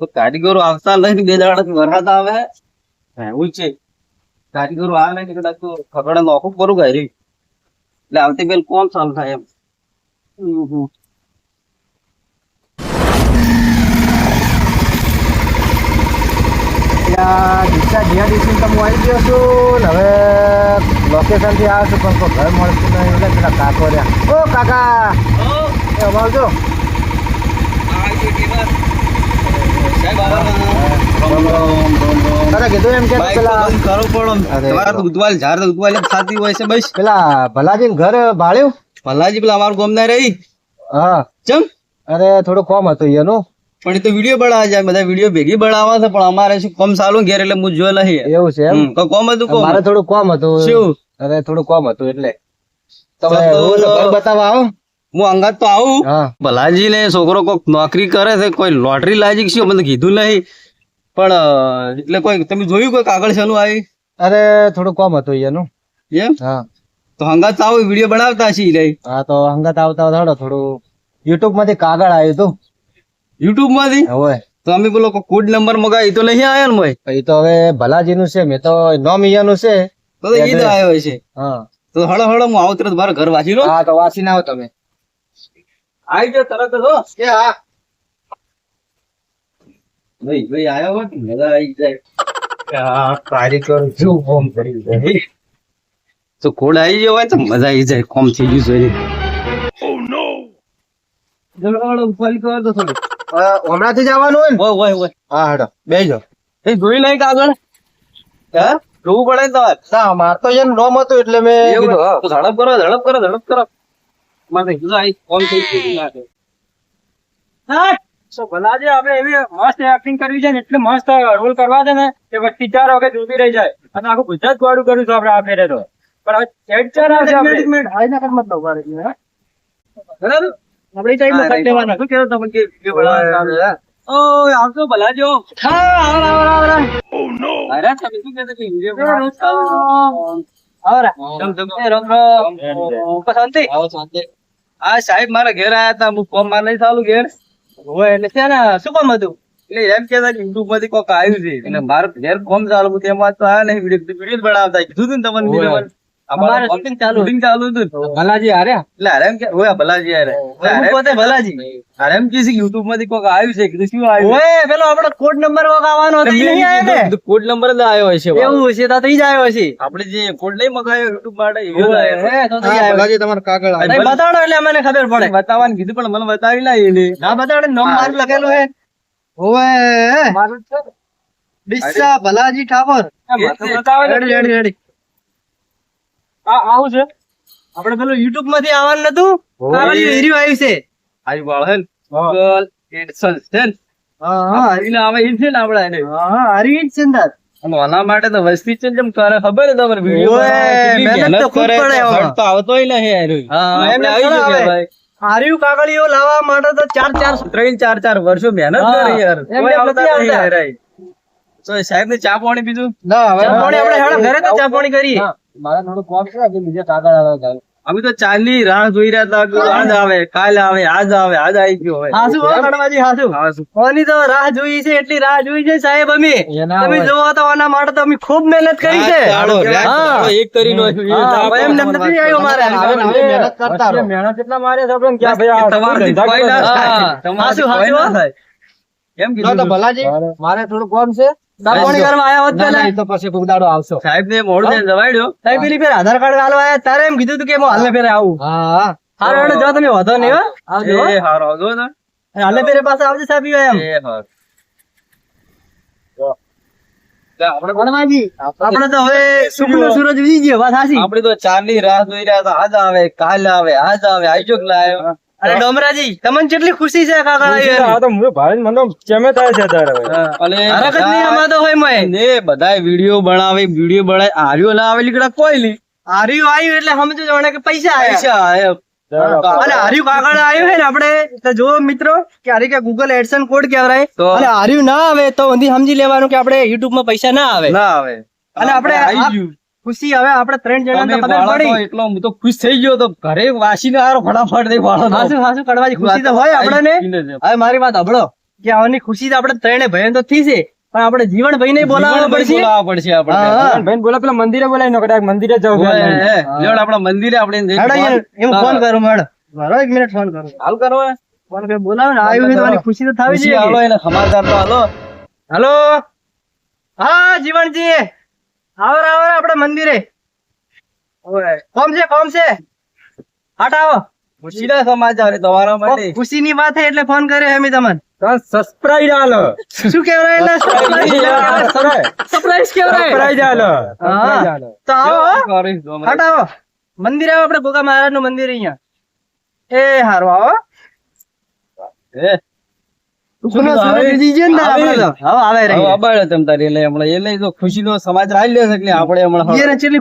તો કારીગરો આવતા લઈને બે દાડા વરસાદ આવે? એવું છે. કારીગરો આવે ને કદાચ તો ખગડે નોખું કરું ગારી એટલે આવતી બેલ કોણ ચાલુ થાય એમ. હમ ડીસા જીઆરડીસી તો હું આવી ગયો છું ને હવે લોકેશનથી આવ્યો છું પણ ઘર મળતું નહીં. એટલે પેલા કાકો રહ્યા. ઓ કાકા! એ અમારું કીધું એમ કે પેલા અરે. ઉદવાલ ઝાડ ઉદવાલ થતી હોય છે બસ. પેલા ભલાજી ઘર ભાળ્યું ભલાજી પેલા અમારું ગોમ ના રહી. હા. ચમ? અરે થોડું કોમ હતું એનું પણ એ તો વીડિયો બનાવે જાય બધા વીડિયો ભેગી બનાવવા છે પણ અમારે શું કોમ ચાલુ ઘેર એટલે હું જોયેલ નહીં એવું છે એમ? કોમ હતું કોમ? મારે થોડું કોમ હતું. શું? અરે થોડું કોમ હતું એટલે. તમે બતાવવા આવો. હું અંગાત તો આવું. ભલાજી ને છોકરો કોઈક નોકરી કરે છે કોઈ લોટરી લાજી છે મને કીધું નહીં. પણ એટલે કોઈ તમે જોયું કોઈ કાગળ શાનું આવી અરે થોડું કોમ હતું એનું એમ? હા. તો હંગાત આવું વીડિયો બનાવતા છીએ લઈ હા તો હંગાત આવતા થોડો થોડું યુટ્યુબમાંથી કાગળ આવ્યું હતું. યુટ્યુબમાંથી હવે. તો અમે બોલો કોડ નંબર મગાવી તો નહીં આયા ને ભાઈ? એ તો હવે ભલાજી નું છે મેં તો નોમ ઈયાનું છે. તો ઈદ આવ્યો છે હા. તો હળો હળો હું આવું તરત મારા ઘર વાંચી લો હા તો વાંચીને આવો તમે. આવી જાઓ તરત હો. કે હા? ભાઈ ભાઈ આવ્યો હોત મજા આવી જાય. જો ફોન કરી તો કોડ આવી ગયો હોય તો મજા આવી જાય કોમ થઈ ગયું જોઈને જરા હળો ઉપાડી કર દો થોડી. હમણાંથી જવાનું હોય ને? ઓય ઓય હોય. હા હેડો બેજો. એ જોઈ નહીં કાગળ હે? જોવું પડે ને તમારે? ના માર તો એનું નોમ હતું એટલે મેં તો ઝડપ કરો ઝડપ કરો ઝડપ કરો. મારે કીધું કોલ કોમ થઈ ગયું નાખે તો ભલાજી આપણે એવી મસ્ત એક્ટિંગ કરવી છે ને એટલે મસ્ત રોલ કરવા છે ને કે પછી ચાર વખત ઊભી રહી જાય. અને આખું ગુજરાત ગોળું કર્યું છે આપણે આ ફેરે તો. પણ હવે ચેટ ચાર આવશે આપણે. બરાબર? આપણે એ ટાઈપનો કટ લેવાના શું કહેતો તમે કે વીડિયો બનાવવાનો ચાલુ છે? ઓય હા આવરા આવરા આવરા અરે તમે શું કહેતા કે વીડિયો બનાવવાનો આવરા જમ, જમ. એ રમ રમ શાંતિ. આવો શાંતિ. આ સાહેબ મારા ઘેર આયા હતા હું ફોન મારે નહીં ચાલુ ઘેર. હોય એટલે છે ને શું કામ હતું? એટલે એમ કેતા કે યુટ્યુબમાંથી કોક આવ્યું છે. એટલે મારે ઘેર કોમ ચાલુ તેમાં તો આ નહીં વીડિયો વીડિયો જ બનાવતા કીધું ને તમને અમારે અમારે ચાલુ shooting ચાલુ હતું. ભલાજી હાર્યા એટલે હારે કે ઓય ભલાજી યાર હું પોતે ભલાજી. હારે એમ કે યુટ્યુબમાંથી કોક આવ્યું છે કીધું શું આવ્યું? ઓય પેલો આપણો કોડ નંબર વગ આવવાનો હતો નહીં આવ્યો ને? કોડ નંબર જ આવ્યો હશે એવું છે તો ઈ જ આવ્યો છે આપણે જે કોડ નહીં મગાવ્યો યુટ્યુબ માટે એવો આવ્યો. તો તો આવ્યો. ભલાજી તમારે કાગળ આવ્યું. બતાડો એટલે અમને ખબર પડે. બતાવવાનું કીધું પણ મને બતાવી ના એને ના બતાડે નામ મારું લખેલું હે. ઓવે મારું છે ભલાજી ઠાકોર. બતાવે રેડી રેડી રેડી આ આવું છે? આપણે પેલું યુટ્યુબમાંથી આવવાનું નતું. આ બાજુ આવ્યું છે. આજ વાળ હે ગર્લ AdSense છે હા હા. એને આવે ઈ છે ને આપણે એને. હા હારી જ છે ને આના માટે તો વસ્તી છે જેમ કરે ખબર તમને video ઓય, બનાવવા કેટલી મહેનત તો ખૂબ પડે તો આવતોય નહીં. હા, આવી ભાઈ. હાર્યું કાગળિયો લાવવા માટે તો ચાર ચાર ત્રણ ચાર ચાર વર્ષો મહેનત કરી યાર. કોઈ આવતા નહીં આવતા. તો સાહેબ ને ચા પાણી પીધું? ના હવે આપણે ઘરે તો ચા પાણી કરીએ. મારે થોડું કોમ છે કે બીજા કાગળ આવે. અમે તો ચાલી રાહ જોઈ રહ્યા હતા કે આજ આવે કાલ આવે આજ આવે આજ આવી ગયો હવે. હાસુ કડવાજી હાસુ. હાસુ. કોની તો રાહ જોઈ છે એટલી રાહ જોઈ છે સાહેબ અમે. તમે. જોવો તો આના માટે તો અમે ખૂબ મહેનત કરી છે. હા. એક કરી નાખ્યું. એ હા, ચા ભાઈ એમને પાણી નથી આવ્યો મારે મહેનત કરતા રહો. મહેનત એટલા મારે છે આપણે? ક્યાં ભાઈ તમારે કોઈ ના થાય. હાસુ, હાસુ. એમ કીધું તો ભલાજી મારે થોડું કોમ છે. ચા કરવા આયા હોત ના, ના, પેલા એ તો પછી કોક આવશો. સાહેબ ને મોડું થઈને જવાડ્યો સાહેબ પેલી ફેર આધાર કાર્ડ આલવા આયા તારે એમ કીધું તું કે હું હાલે ફેરે આવું. હા હા. હારો હેડો જો તમે વધો નહીં હો. આવજો એ હારો આવજો ને. હાલે ફેરે પાસે આવજો સાહેબ એમ. એ હારો. આપણે તો હવે સુખનો સૂરજ ઉડી ગયો વાત સાચી. આપણે તો ચારની રાહ જોઈ રહ્યા હતા. આજ આવે કાલ આવે આજ આવે આજો લાયો અરે ડોમરાજી તમને કેટલી ખુશી છે કાકા અને હરકત નહીં આમાં તો હોય મય. ને બધાય વિડિયો બનાવે વિડિયો બનાય આર્યો ના આવે લીકડા કોઈ લી આર્યો આવ્યું એટલે સમજો જાણે કે પૈસા આયા. પૈસા આયા. અને હાર્યું કાગળ આવ્યું છે ને આપણે તો જો મિત્રો કે હારી કે ગૂગલ એડસન કોડ કહેવાય. તો? અને હાર્યું ના આવે તો ઊંધી સમજી લેવાનું કે આપણે યુટ્યુબમાં પૈસા ના આવે. ના આવે. અને આપણે આવી ગયું. ખુશી. હવે આપણે ત્રણ જણાને તમે ખબર પડી. એટલો હું તો ખુશ થઈ ગયો તો ઘરે વાસીને આરો ફટાફટ દે વાળો. હાસુ હાસુ કડવાજી ખુશી તો હોય આપણને. હવે મારી વાત હબળો કે આવની ખુશી તો આપણે ત્રણે ભાઈઓ તો થઈ છે પણ આપણે જીવન ભાઈ ને બોલાવવા પડશે. બોલાવવા પડશે આપણે. હા, હા. ભાઈ બોલા પેલા મંદિરે બોલાવી નો કદાચ મંદિરે જવું. હે, આપણા મંદિરે આપણે એમ ફોન કરું મેડમ મારો એક મિનિટ ફોન કરું. હાલ કરો ફોન કે બોલાવો ને. આવ્યું છે તો આની ખુશી તો થાવી છે હાલો એને સમાચાર તો હાલો. હાલો. હા જીવનજી આવો આવો આપડે મંદિરે. કોમ છે કોમ છે? હાટ ખુશીના સમાચાર તમારા માટે. ખુશી વાત એટલે ફોન કર્યો હે મેં તમને. તો સબસ્ક્રાઇબ આલો. શું કહેવાય એટલે? સરપ્રાઈઝ સબસ્ક્રાઇબ આલો. હા. તો આવો હો. કરીશ તો હમણાં. હટ આવો મંદિર આવો આપણે ગોગા મહારાજનું મંદિર અહીંયા. એ હારું આવો. એ.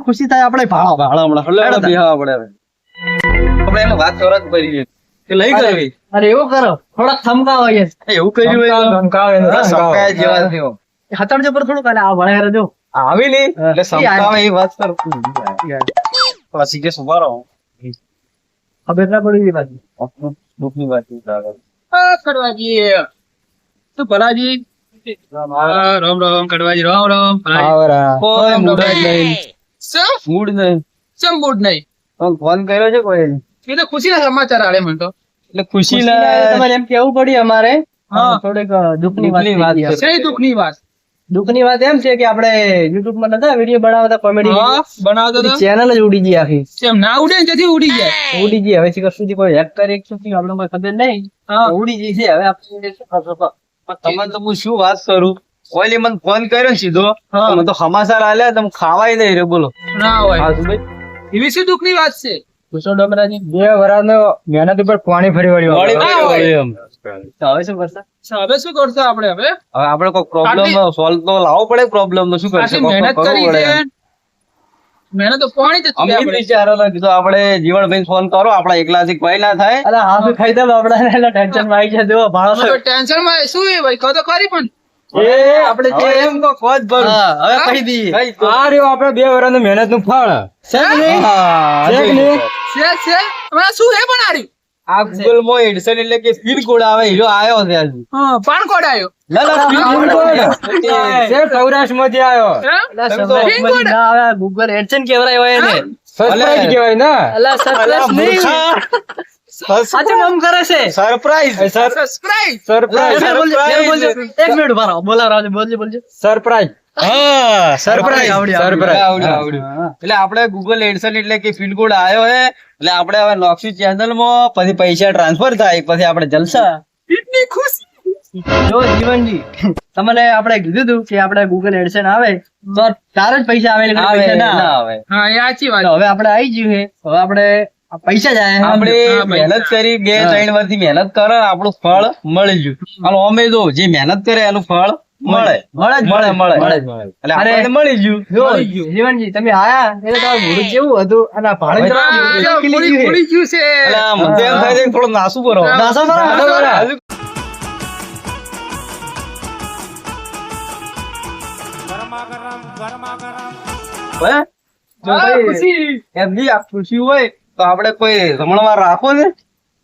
ખુશી થાય આપણે ભાળો. ભાડા હમણાં. હળે હળે બેહવા પડે હવે. આપણે એને વાત કરવા જ પડી કે લઈ કરવી અરે એવું કરો. થોડાક થમકાવો એવું કર્યું જેવા થયો. પર થોડું કાલે આ ભણાય રજો આવી નહીં. એટલે એ એ વાત કર. પછી કે સુભા રહો હવે ના પડી વાત દુઃખની વાત છે. આગળ. કડવાજી ભલાજી રામ રામ કડવાજી રામ રામ ભલાજી. મૂડ નહીં? શું? મૂડ નહીં. ચમ મૂડ નહીં? ફોન કર્યો છે કોઈ? એ તો ખુશીના સમાચાર આલે મને તો. એટલે ખુશી તમારે એમ કેવું પડ્યું અમારે? હા. થોડીક દુઃખની વાત છે. દુઃખની વાત? દુઃખની વાત એમ છે કે આપણે યુટ્યુબમાં નતા વીડિયો બનાવતા કોમેડી બનાવતા તો ચેનલ જ ઉડી ગઈ આખી. કેમ ના ઉડે ને જતી ઉડી જાય? ઉડી ગઈ હવે કશું સુધી કોઈ હેક કરે કે શું આપણે કોઈ ખબર નહીં. હા. ઉડી ગઈ છે. હવે આપણે શું? તમને તો હું શું વાત કરું? ઓલી મને ફોન કર્યો ને સીધો. મને તો સમાચાર આલ્યા તમે ખાવાય નહીં રે બોલો. ના હોય. એવી શું દુઃખની વાત છે? પૂછો ડમરાજી બે વરાનો મહેનત ઉપર પાણી ફરી વળી વળ્યું. તો હવે શું કરશો? હવે શું કરશો આપણે હવે? હવે આપણે કોઈ પ્રોબ્લેમ સોલ્વ તો લાવવો પડે પ્રોબ્લેમ નો શું કરશે? તો મહેનત કરી પડે છે એમ. મહેનત તો પાણી અમે છે એ જ આપણે. વિચારેલા કીધું આપણે જીવનભાઈ ફોન કરો આપણા એકલાથી કોઈ ના થાય. અલા હાફ ખાઈ દે આપણે એટલે ટેન્શનમાં આવી જાય જો ટેન્શનમાં શું એ ભાઈ? કહો તો ખરી પણ. એ આપણે જે એમ કહો, કહો જ હવે કહી દઈએ. આ રહ્યો આપણે બે વર્ષનું મહેનતનું ફળ. છે કે નહીં? હમણાં શું હે પણ આર્યું આ ગૂગલમાં એડસન એટલે કે સ્પીડ કોડ આવે હીરો આવ્યો છે હજુ. પાન કોડ આવ્યો. ના, ના, સ્પીડ કોડ. છે સૌરાષ્ટ્રમાંથી આવ્યો. અલા, તમે તો ના આવે આ Google AdSense હોય ને સરપ્રાઈઝ કેવાય ને. અલા સરપ્રાઈઝ નહીં. સાચું કામ કરે છે? Surprise surprise surprise. એક મિનિટ બોલાવ બોલજો બોલજો સરપ્રાઈઝ હા સરપ્રાઈઝ આવડ્યું, આવડ્યું. આવડ્યું, આવડ્યું, આવડ્યું. એટલે આપણે ગૂગલ એડસન એટલે કે ફીડ કોડ આવ્યો હે એટલે આપણે હવે નોક્સી ચેનલમાં પછી પૈસા ટ્રાન્સફર થાય પછી આપણે જલસા. કેટલી ખુશી. જો જીવનજી તમને આપણે કીધું હતું કે આપણે ગૂગલ એડસન આવે તો તારે જ પૈસા આવે આવે ના આવે. આવે. હા એ સાચી વાત. હવે આપણે આવી ગયું હે હવે આપણે પૈસા જાય આપણે મહેનત કરી બે ત્રણ વર્ષથી મહેનત કરે આપણું ફળ મળી ગયું. અને અમે જો જે મહેનત કરે એનું ફળ મળે. મળે મળે મળે. મળે એટલે અરે, મળી ગયું. જીવનજી તમે આયા? એટલે તમારું મોઢું કેવું હતું? અને ભાડે હવે જવાનું આ મોઢું જો ખીલી પૂરી ગયું છે. પૂરી ગયું છે? એટલે મને એમ થાય છે કે નાસું કરો નાસો કરો, નાસો હે? જો આ ખુશી હોય તો આપણે કોઈ રમણવાર રાખો ને?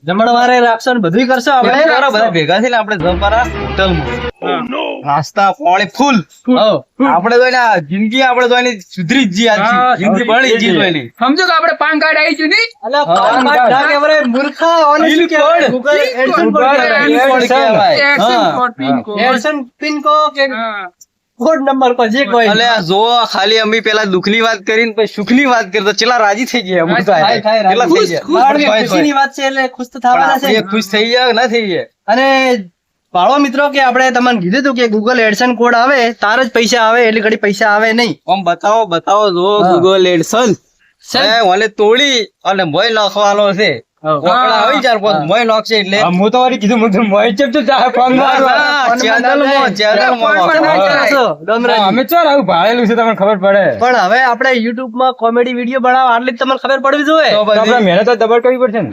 જમણવારે રાખશો ને બધું કરશો આપણે? બધા ભેગા થઈને આપણે જમવાના હોટલમાં. નાસ્તા પાણી ફૂલ. આપણે તો એના જિંદગી આપણે તો એની સુધરી જ જીયા જિંદગી બળી જી તો એની. સમજો કે આપણે પાન કાર્ડ આવી ગયું નહીં? અલા, પાન પાન કાર્ડ. ના કહેવાય, મૂર્ખા, ઓને શું ગૂગલ code. code કહેવાય. code કહેવાય. એક્શન હા. પિન કોડ કો કે નંબર પર જે કોઈ. અલે જો ખાલી અમે પેલા દુઃખની વાત કરીને પછી સુખની વાત કરી તો ચેલા રાજી થઈ ગયા અમે તો રાજી. થઈ ગયા? ખુશીની વાત છે એટલે ખુશ તો થવાના છે. ખુશ થઈ ગયા ના થઈ ગયા? અને ભાળો મિત્રો કે આપણે તમને કીધું હતું કે ગૂગલ એડસન કોડ આવે તાર જ પૈસા આવે એટલે ઘડી પૈસા આવે નહીં. આમ બતાવો બતાવો જો ગૂગલ એડસન ઓલે તોડી અને મોય નાખવાનો છે. ના. ના, ના છે તમને ખબર પડે. પણ હવે આપણે યુટ્યુબમાં કોમેડી વીડિયો બનાવો આટલી જ તમને ખબર પડવી જોઈએ. મહેનત તો કરવી પડશે ને?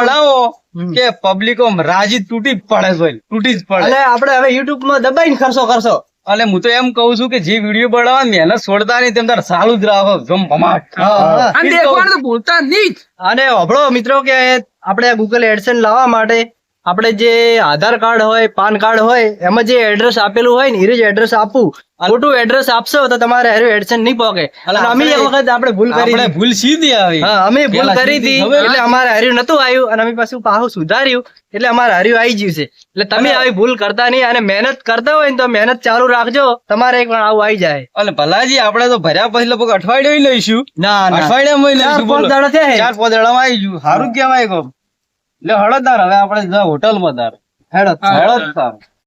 બનાવો કે પબ્લિકો રાજી તૂટી જ પડે તૂટી જ પડે. આપડે હવે યુટ્યુબમાં દબાઈને ખર્ચો કરશો. અને હું તો એમ કહું છું કે જે વીડિયો બનાવવા મહેનત છોડતા નહીં તેમ તારે સારું જ રાખો. જમ ભમાટ. અને ભૂલતા નહીં અને અભળો મિત્રો કે આપણે ગૂગલ એડસન લાવવા માટે આપણે જે આધાર કાર્ડ હોય પાન કાર્ડ હોય એમાં જે એડ્રેસ આપેલું હોય ને એ જ એડ્રેસ આપવું. ખોટું એડ્રેસ આપશો તો તમારે હેરું એડસન નહીં પોકે અમે એક વખત આપણે ભૂલ કરી ભૂલ સીધી આવી. હા અમે ભૂલ કરી હતી એટલે અમારે હાર્યું નતું આવ્યું અને અમે પાછું પાછું સુધાર્યું એટલે અમારે હાર્યું આવી ગયું છે. એટલે તમે આવી ભૂલ કરતા નહીં અને મહેનત કરતા હોય ને તો મહેનત ચાલુ રાખજો તમારે એક પણ આવું આવી જાય. અને ભલાજી આપણે તો ભર્યા પછી લગભગ અઠવાડિયું લઈશું. ના અઠવાડિયામાં ચાર પાંચ દાડા થયા ચાર પાંચ દાડામાં આવી ગયું. સારું કેવાય કહો એટલે હળદદાર હવે આપણે હોટલમાં તાર હેડ હળદ તાર